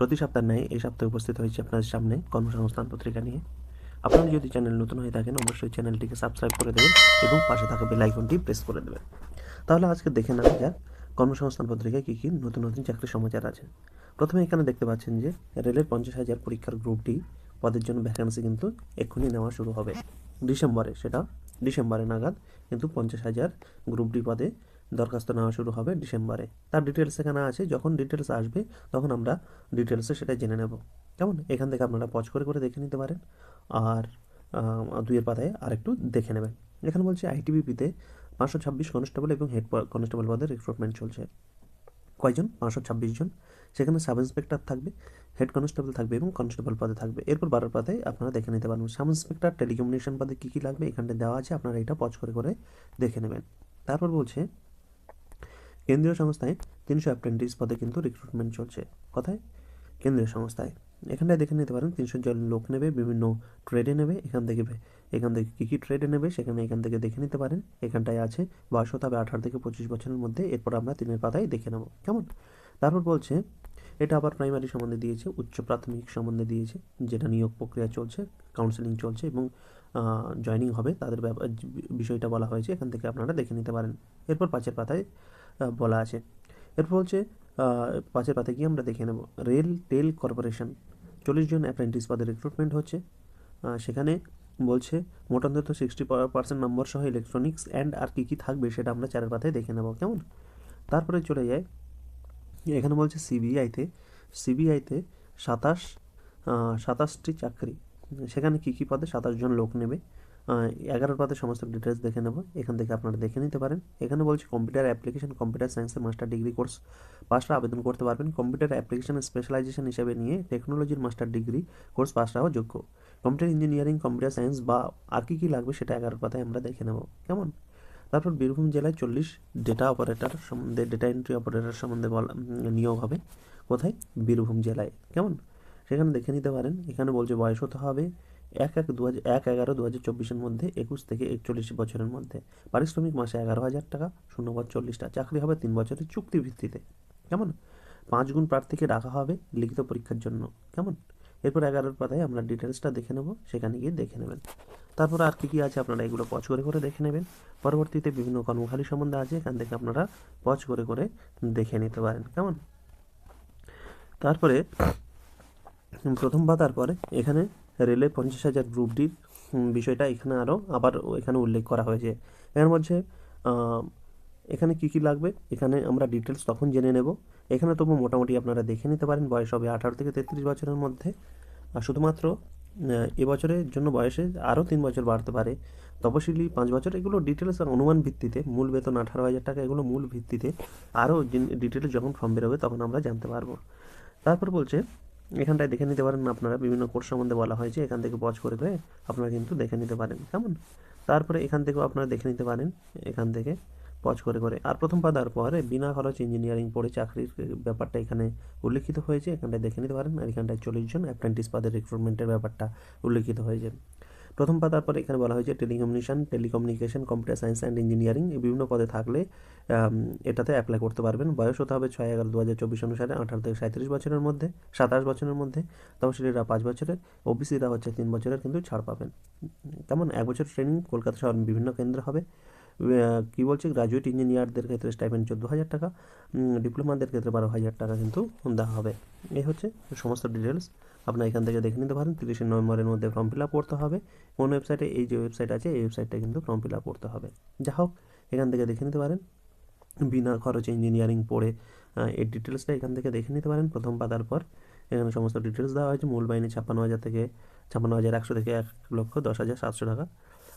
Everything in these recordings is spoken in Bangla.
প্রতি সপ্তাহ ন্যায় এই সপ্তাহে উপস্থিত হয়েছে আপনাদের সামনে কর্মসংস্থান পত্রিকা নিয়ে। আপনারা যদি চ্যানেল নতুন হয়ে থাকেন, অবশ্যই চ্যানেলটিকে সাবস্ক্রাইব করে দেবেন এবং পাশে থাকা বেল আইকনটি প্রেস করে দেবেন। তাহলে আজকে দেখে নেওয়া যাক কর্মসংস্থান পত্রিকায় কী কী নতুন নতুন চাকরির সমাচার আছে। প্রথমে এখানে দেখতে পাচ্ছেন যে রেলের পঞ্চাশ হাজার পরীক্ষার গ্রুপটি পদের জন্য ভ্যাকান্সি কিন্তু এক্ষুনি নেওয়া শুরু হবে। ডিসেম্বরে, সেটা ডিসেম্বরে নাগাদ কিন্তু পঞ্চাশ হাজার গ্রুপ ডি পদে দরখাস্ত নেওয়া শুরু হবে ডিসেম্বরে। তার ডিটেলস এখানে আছে। যখন ডিটেলস আসবে, তখন আমরা ডিটেলসে সেটা জেনে নেব। কেমন? এখান থেকে আপনারা পজ করে করে দেখে নিতে পারেন। আর দুইয়ের পাতায় আরেকটু দেখে নেবেন। এখানে বলছে, আইটিবিপিতে পাঁচশো ছাব্বিশ কনস্টেবল এবং হেড কনস্টেবল পদে রিক্রুটমেন্ট চলছে। কয়জন? পাঁচশো ছাব্বিশ জন। সেখানে সাব ইন্সপেক্টর থাকবে হেড কনস্টেবল থাকবে এবং কনস্টেবল পদে থাকবে। এরপর বারোর পাতায় আপনারা দেখে নিতে পারবেন। সাব ইন্সপেক্টর টেলিকমিউনিকেশন পদে কী কী লাগবে এখানটা দেওয়া আছে। আপনারা এটা পজ করে করে দেখে নেবেন। তারপর বলছে কেন্দ্রীয় সংস্থায় তিনশো অ্যাপ্রেন্টিস পদে কিন্তু রিক্রুটমেন্ট চলছে। কোথায়, কেন্দ্রীয় সংস্থায়। এখানটায় দেখে নিতে পারেন, তিনশো জন লোক নেবে, বিভিন্ন ট্রেডে নেবে, এখান থেকে এখান থেকে কী কী ট্রেডে নেবে, সেখানে এখান থেকে দেখে নিতে পারেন। এখানটায় আছে বয়স হবে আঠারো থেকে পঁচিশ বছরের মধ্যে, এরপর আমরা তিনের পাতায় দেখে নেব। কেমন? তারপর বলছে এটা আবার প্রাইমারি সম্বন্ধে দিয়েছে, উচ্চ প্রাথমিক সম্বন্ধে দিয়েছে, যেটা নিয়োগ প্রক্রিয়া চলছে কাউন্সেলিং চলছে এবং জয়নিং হবে, তাদের বিষয়টা বলা হয়েছে, এখান থেকে আপনারা দেখে নিতে পারেন। এরপর পাঁচের পাতায় বলা আছে। এরপর হচ্ছে পাঁচের পাতায় গিয়ে আমরা দেখে নেব। রেল টেল কর্পোরেশন, চল্লিশ জন অ্যাপ্রেন্টিস পদে রিক্রুটমেন্ট হচ্ছে। সেখানে বলছে, মোট অন্তত সিক্সটি পার্সেন্ট নম্বর সহ ইলেকট্রনিক্স অ্যান্ড আর কী কী থাকবে সেটা আমরা চারের পাতায় দেখে নেব। কেমন? তারপরে চলে যায় এখানে বলছে সিবিআইতে সিবিআইতে সাতাশ সাতাশটি চাকরি। সেখানে কী কী পদে সাতাশ জন লোক নেবে? এগারোর পদে সমস্ত ডিটেলস দেখে নেব। এখান থেকে আপনারা দেখে নিতে পারেন। এখানে বলছে কম্পিউটার অ্যাপ্লিকেশন কম্পিউটার সায়েন্সের মাস্টার ডিগ্রি কোর্স পাশরা আবেদন করতে পারবেন। কম্পিউটার অ্যাপ্লিকেশন স্পেশালাইজেশন হিসেবে নিয়ে টেকনোলজির মাস্টার ডিগ্রি কোর্স পাসরাও যোগ্য। কম্পিউটার ইঞ্জিনিয়ারিং কম্পিউটার সায়েন্স বা আর কী কী লাগবে সেটা এগারোর পাতায় আমরা দেখে নেব। কেমন? তারপর বীরভূম জেলায় চল্লিশ ডেটা অপারেটর সম্বন্ধে ডেটা এন্ট্রি অপারেটর সম্বন্ধে বলা নিয়োগ হবে। কোথায়? বীরভূম জেলায়। কেমন? সেখানে দেখে নিতে পারেন। এখানে বলছে বয়স হতে হবে এক এক দু হাজার এক এগারো দু হাজার চব্বিশের মধ্যে, একুশ থেকে একচল্লিশ বছরের মধ্যে। পারিশ্রমিক মাসে এগারো হাজার টাকা শূন্যবাদ চল্লিশটা চাকরি হবে তিন বছরের চুক্তি ভিত্তিতে কেমন? পাঁচ গুণ প্রার্থীকে রাখা হবে লিখিত পরীক্ষার জন্য। কেমন? এরপর এগারোর পাতায় আমরা ডিটেলসটা দেখে নেব। সেখানে গিয়ে দেখে নেবেন। তারপর আর কী কী আছে আপনারা এগুলো পজ করে করে দেখে নেবেন। পরবর্তীতে বিভিন্ন কর্মখালী সম্বন্ধে আছে, এখান থেকে আপনারা পজ করে করে দেখে নিতে পারেন, কেমন? তারপরে, প্রথম পাতার পরে এখানে রেলে পঞ্চাশ হাজার গ্রুপ ডির বিষয়টা এখানে আরও আবার এখানে উল্লেখ করা হয়েছে। এর মধ্যে এখানে কি কি লাগবে? এখানে আমরা ডিটেলস তখন জেনে নেব। এখানে তবু মোটামুটি আপনারা দেখে নিতে পারেন বয়স হবে আঠারো থেকে তেত্রিশ বছরের মধ্যে। শুধুমাত্র এবছরের জন্য বয়সে আরও তিন বছর বাড়তে পারে। তপশিলি পাঁচ বছর, এগুলো ডিটেলস আর অনুমান ভিত্তিতে, মূল বেতন আঠারো হাজার টাকা, এগুলো মূল ভিত্তিতে আরও ডিটেলস যখন ফর্ম বেরোবে তখন আমরা জানতে পারব। তারপর বলছে, এখানটায় দেখে নিতে পারেন আপনারা, বিভিন্ন কোর্স সম্বন্ধে বলা হয়েছে, এখান থেকে পজ করে করে আপনারা কিন্তু দেখে নিতে পারেন, কেমন? তারপরে এখান থেকেও আপনারা দেখে নিতে পারেন, এখান থেকে পজ করে করে। আর প্রথম পা পাতার পরে বিনা খরচ ইঞ্জিনিয়ারিং পড়ে চাকরির ব্যাপারটা এখানে উল্লেখিত হয়েছে। এখানটায় দেখে নিতে পারেন। আর এখানটায় চল্লিশ জন অ্যাপ্রেন্টিস পদের রিক্রুটমেন্টের ব্যাপারটা উল্লেখিত হয়েছে। প্রথম পাতার পরে এখানে বলা হয়েছে telecommunication telecommunication computer science and engineering এই বিভিন্ন পদে থাকলে এটাতে অ্যাপ্লাই করতে পারবেন। বয়স হতে হবে ছয় এগারো দু হাজার চব্বিশ অনুসারে, আঠারো থেকে সাঁত্রিশ বছরের মধ্যে, সাতাশ বছরের মধ্যে। তহসিলিরা পাঁচ বছরের ওবিসিরা হচ্ছে তিন বছরের, কিন্তু ছাড় পাবেন। তেমন এক বছর ট্রেনিং কলকাতা শহর বিভিন্ন কেন্দ্র হবে। কি বলছে? গ্রাজুয়েট ইঞ্জিনিয়ারদের ক্ষেত্রে স্টাইপেন্ড চোদ্দ হাজার টাকা ডিপ্লোমাদের ক্ষেত্রে বারো হাজার টাকা কিন্তু দেওয়া হবে। এই হচ্ছে সমস্ত ডিটেলস আপনার এখান থেকে দেখে নিতে পারেন। তিরিশে নভেম্বরের মধ্যে ফর্ম ফিল আপ করতে হবে। কোন ওয়েবসাইটে এই যে ওয়েবসাইট আছে, এই ওয়েবসাইটটা কিন্তু ফর্ম ফিল আপ করতে হবে। যা হোক, এখান থেকে দেখে নিতে পারেন। বিনা খরচে ইঞ্জিনিয়ারিং পড়ে এর ডিটেলসটা এখান থেকে দেখে নিতে পারেন। প্রথম পাতার পর এখানে সমস্ত ডিটেলস দেওয়া হয়েছে। মূল বাহিনী ছাপ্পান্ন হাজার থেকে, ছাপ্পান্ন হাজার একশো থেকে এক লক্ষ দশ হাজার সাতশো টাকা।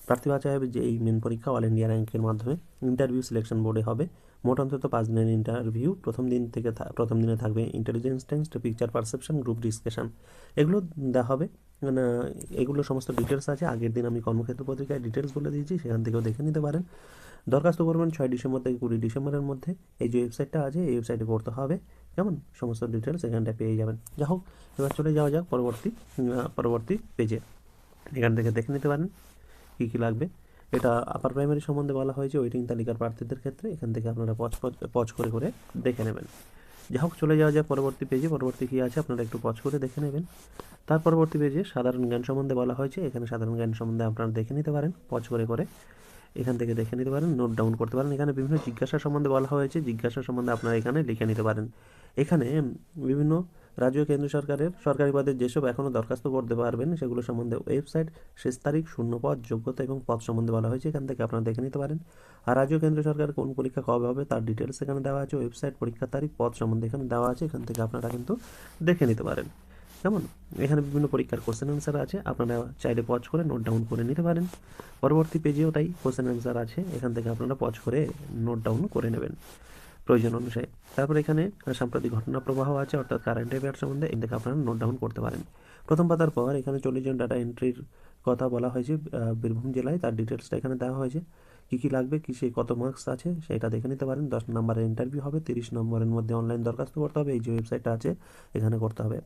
প্রার্থী বাছাই হবে, যে এই মেন পরীক্ষা অল ইন্ডিয়া র্যাঙ্কের মাধ্যমে ইন্টারভিউ সিলেকশন বোর্ডে হবে। মোট অন্তত পাঁচ দিনের ইন্টারভিউ প্রথম দিন থেকে প্রথম দিনে থাকবে ইন্টেলিজেন্স টেন্স পিকচার পারসেপশন গ্রুপ ডিসকাশন এগুলো দেওয়া হবে। মানে এগুলো সমস্ত ডিটেলস আছে। আগের দিন আমি কর্মক্ষেত্র পত্রিকায় ডিটেলস বলে দিয়েছি, সেখান থেকেও দেখে নিতে পারেন। দরখাস্ত করবেন ছয় ডিসেম্বর থেকে কুড়ি ডিসেম্বরের মধ্যে। এই যে ওয়েবসাইটটা আছে, এই ওয়েবসাইটে করতে হবে। কেমন? সমস্ত ডিটেলস এখানটায় পেয়ে যাবেন। যা হোক, এবার চলে যাওয়া যাক পরবর্তী পরবর্তী পেজে এখান থেকে দেখে নিতে পারেন। কী কী লাগবে? এটা আপার প্রাইমারি সম্বন্ধে বলা হয়েছে ওয়েটিং তালিকার প্রার্থীদের ক্ষেত্রে এখান থেকে আপনারা পজ- পজ করে করে দেখে নেবেন। যা হোক চলে যাওয়া যায় পরবর্তী পেজে পরবর্তী কী আছে আপনারা একটু পজ করে দেখে নেবেন। তার পরবর্তী পেজে সাধারণ জ্ঞান সম্বন্ধে বলা হয়েছে, এখানে সাধারণ জ্ঞান সম্বন্ধে আপনারা দেখে নিতে পারেন, পজ করে করে এখান থেকে দেখে নিতে পারেন নোট ডাউন করতে পারেন। এখানে বিভিন্ন জিজ্ঞাসা সম্বন্ধে বলা হয়েছে, জিজ্ঞাসা সম্বন্ধে আপনারা এখানে লিখে নিতে পারেন। এখানে বিভিন্ন রাজ্য কেন্দ্র সরকারের সরকারি পদে যেসব এখনও দরখাস্ত করতে পারবেন সেগুলো সম্বন্ধে ওয়েবসাইট শেষ তারিখ শূন্য পদ যোগ্যতা এবং পদ সম্বন্ধে বলা হয়েছে। এখান থেকে আপনারা দেখে নিতে পারেন। আর রাজ্য কেন্দ্র সরকার কোন পরীক্ষা কবে হবে তার ডিটেলস এখানে দেওয়া আছে। ওয়েবসাইট, পরীক্ষার তারিখ, পদ সম্বন্ধে এখানে দেওয়া আছে। এখান থেকে আপনারা কিন্তু দেখে নিতে পারেন। কেমন? এখানে বিভিন্ন পরীক্ষার কোশ্চেন অ্যান্সার আছে। আপনারা চাইলে পজ করে নোট ডাউন করে নিতে পারেন। পরবর্তী পেজেও তাই কোশ্চেন অ্যান্সার আছে। এখান থেকে আপনারা পজ করে নোট ডাউন করে নেবেন। প্রয়োজন অনুসারে। তারপর এখানে সাম্প্রতিক ঘটনা প্রবাহ আছে, অর্থাৎ কারেন্ট অ্যাফেয়ার সম্বন্ধে থেকে আপনারা নোট ডাউন করতে পারেন। প্রথম পাতার পর এখানে চল্লিশ জন ডাটা এন্ট্রির কথা বলা হয়েছে বীরভূম জেলায়। তার ডিটেলসটা এখানে দেওয়া হয়েছে। কী কী লাগবে, কী সে কত মার্কস আছে, সেটা দেখে নিতে পারেন। দশ নম্বরের ইন্টারভিউ হবে, তিরিশ নম্বরের মধ্যে অনলাইন দরখাস্ত করতে হবে, এই যে ওয়েবসাইটটা আছে, এখানে করতে হবে।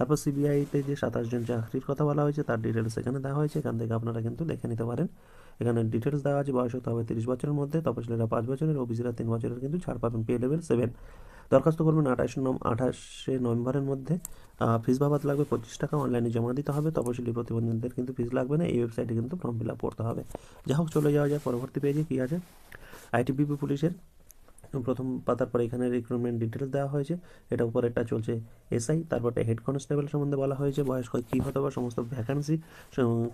তারপর সিবিআইতে যে সাতাশ জন চাকরির কথা বলা হয়েছে, তার ডিটেলস এখানে দেওয়া হয়েছে, এখান থেকে আপনারা কিন্তু দেখে নিতে পারেন। এখানে ডিটেলস দেওয়া আছে, বয়স হতে হবে তিরিশ বছরের মধ্যে, তপশিলীরা পাঁচ বছরের, ওবিসিরা তিন বছরের, কিন্তু ছাড় পাবেন পে লেভেল সেভেন দরখাস্ত করবেন আঠাশ নম, আঠাশে নভেম্বরের মধ্যে। ফিস বাবদ লাগবে পঁচিশ টাকা অনলাইনে জমা দিতে হবে। তপশিলি প্রতিবন্ধীদের কিন্তু ফিস লাগবে না, এই ওয়েবসাইটে কিন্তু ফর্ম ফিল আপ করতে হবে। যা হোক চলে যাওয়া যায় পরবর্তী পেজে কী আছে? আইটিবিপি পুলিশের প্রথম পাতার পরে এখানে রিক্রুটমেন্ট ডিটেলস দেওয়া হয়েছে। এটা উপরেরটা চলছে এসআই তারপরে হেড কনস্টেবল সম্বন্ধে বলা হয়েছে। বয়স কী হতে হবে সমস্ত ভ্যাকান্সি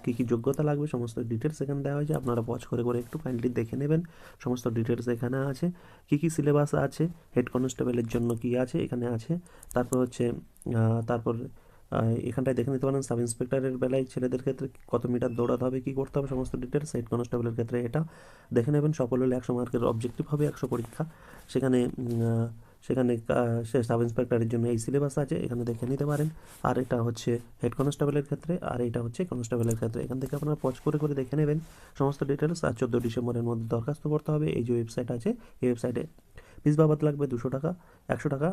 কী কী যোগ্যতা লাগবে, সমস্ত ডিটেলস এখানে দেওয়া হয়েছে। আপনারা পজ করে করে একটু কাইন্ডলি দেখে নেবেন। সমস্ত ডিটেলস এখানে আছে। কী কী সিলেবাস আছে হেড কনস্টেবলের জন্য কী আছে, এখানে আছে। তারপর হচ্ছে তারপর এখানটায় দেখে নিতে পারেন, সাব ইন্সপেক্টরের বেলায় ছেলেদের ক্ষেত্রে কত মিটার দৌড়াতে হবে, কী করতে হবে, সমস্ত ডিটেলস হেড কনস্টেবলের ক্ষেত্রে এটা দেখে নেবেন। সফল হলে একশো মার্কের অবজেক্টিভ হবে, একশো পরীক্ষা। সেখানে সেখানে সে সাব ইন্সপেক্টরের জন্য এই সিলেবাস আছে, এখানে দেখে নিতে পারেন। আর এটা হচ্ছে হেড কনস্টেবলের ক্ষেত্রে, আর এটা হচ্ছে কনস্টেবলের ক্ষেত্রে। এখান থেকে আপনারা পজ করে করে দেখে নেবেন। সমস্ত ডিটেলস আর চোদ্দ ডিসেম্বরের মধ্যে দরখাস্ত করতে হবে। এই যে ওয়েবসাইট আছে, এই ওয়েবসাইটে ফিস বাবদ লাগবে দুশো টাকা, একশো টাকা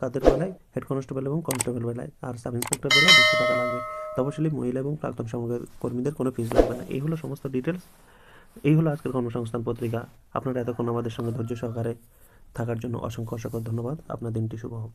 কাদের বেলায়, হেড কনস্টেবল এবং কনস্টেবল বেলায়, আর সাব ইন্সপেক্টর বেলায় দুশো টাকা লাগবে। তপশিলি মহিলা এবং প্রাক্তন সমাজের কর্মীদের কোনো ফিস লাগবে না। এই হলো সমস্ত ডিটেলস এই হলো আজকের কর্মসংস্থান পত্রিকা। আপনারা এতক্ষণ আমাদের সঙ্গে ধৈর্য সহকারে থাকার জন্য অসংখ্য অসংখ্য ধন্যবাদ। আপনার দিনটি শুভ হোক।